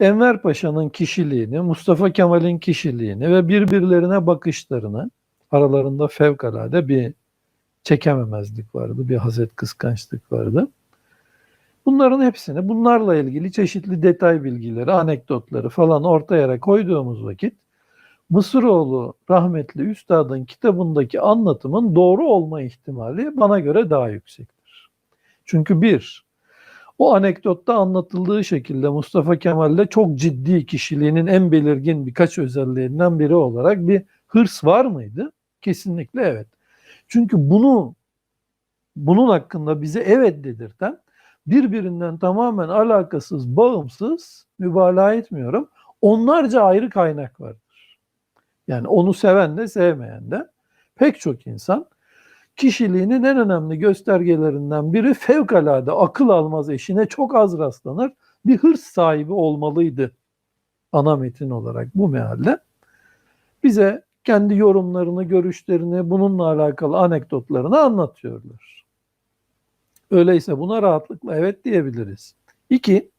Enver Paşa'nın kişiliğini, Mustafa Kemal'in kişiliğini ve birbirlerine bakışlarını aralarında fevkalade bir çekememezlik vardı, bir haset kıskançlık vardı. Bunların hepsini bunlarla ilgili çeşitli detay bilgileri, anekdotları falan ortaya koyduğumuz vakit Mısıroğlu rahmetli üstadın kitabındaki anlatımın doğru olma ihtimali bana göre daha yüksektir. Çünkü bir, o anekdotta anlatıldığı şekilde Mustafa Kemal'de çok ciddi kişiliğinin en belirgin birkaç özelliğinden biri olarak bir hırs var mıydı? Kesinlikle evet. Çünkü bunu bunun hakkında bize evet dedirten birbirinden tamamen alakasız, bağımsız, mübalağa etmiyorum. Onlarca ayrı kaynak vardır. Yani onu seven de sevmeyen de pek çok insan kişiliğinin en önemli göstergelerinden biri fevkalade akıl almaz eşine çok az rastlanır bir hırs sahibi olmalıydı ana metin olarak bu mealde. Bize kendi yorumlarını, görüşlerini, bununla alakalı anekdotlarını anlatıyorlar. Öyleyse buna rahatlıkla evet diyebiliriz. İki,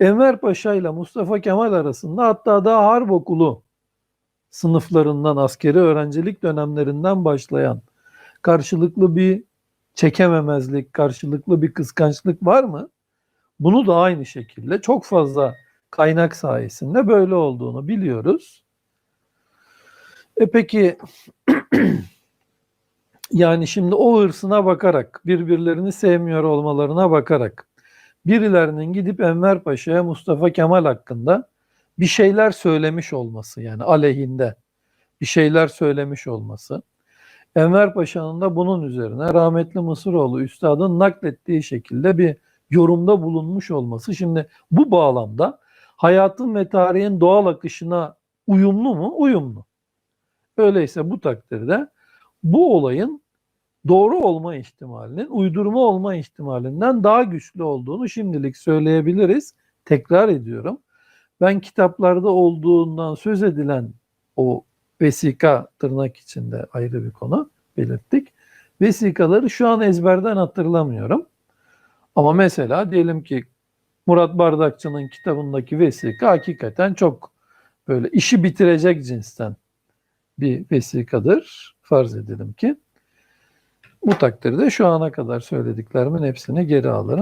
Enver Paşa ile Mustafa Kemal arasında hatta daha harp okulu sınıflarından, askeri öğrencilik dönemlerinden başlayan karşılıklı bir çekememezlik, karşılıklı bir kıskançlık var mı? Bunu da aynı şekilde çok fazla kaynak sayesinde böyle olduğunu biliyoruz. E peki yani şimdi o hırsına bakarak, birbirlerini sevmiyor olmalarına bakarak birilerinin gidip Enver Paşa'ya Mustafa Kemal hakkında bir şeyler söylemiş olması yani aleyhinde bir şeyler söylemiş olması. Enver Paşa'nın da bunun üzerine rahmetli Mısıroğlu üstadın naklettiği şekilde bir yorumda bulunmuş olması. Şimdi bu bağlamda hayatın ve tarihin doğal akışına uyumlu mu? Uyumlu. Öyleyse bu takdirde bu olayın doğru olma ihtimalinin, uydurma olma ihtimalinden daha güçlü olduğunu şimdilik söyleyebiliriz. Tekrar ediyorum. Ben kitaplarda olduğundan söz edilen o vesika tırnak içinde ayrı bir konu belirttik. Vesikaları şu an ezberden hatırlamıyorum. Ama mesela diyelim ki Murat Bardakçı'nın kitabındaki vesika hakikaten çok böyle işi bitirecek cinsten bir vesikadır. Farz edelim ki. Bu takdirde şu ana kadar söylediklerimin hepsini geri alırım.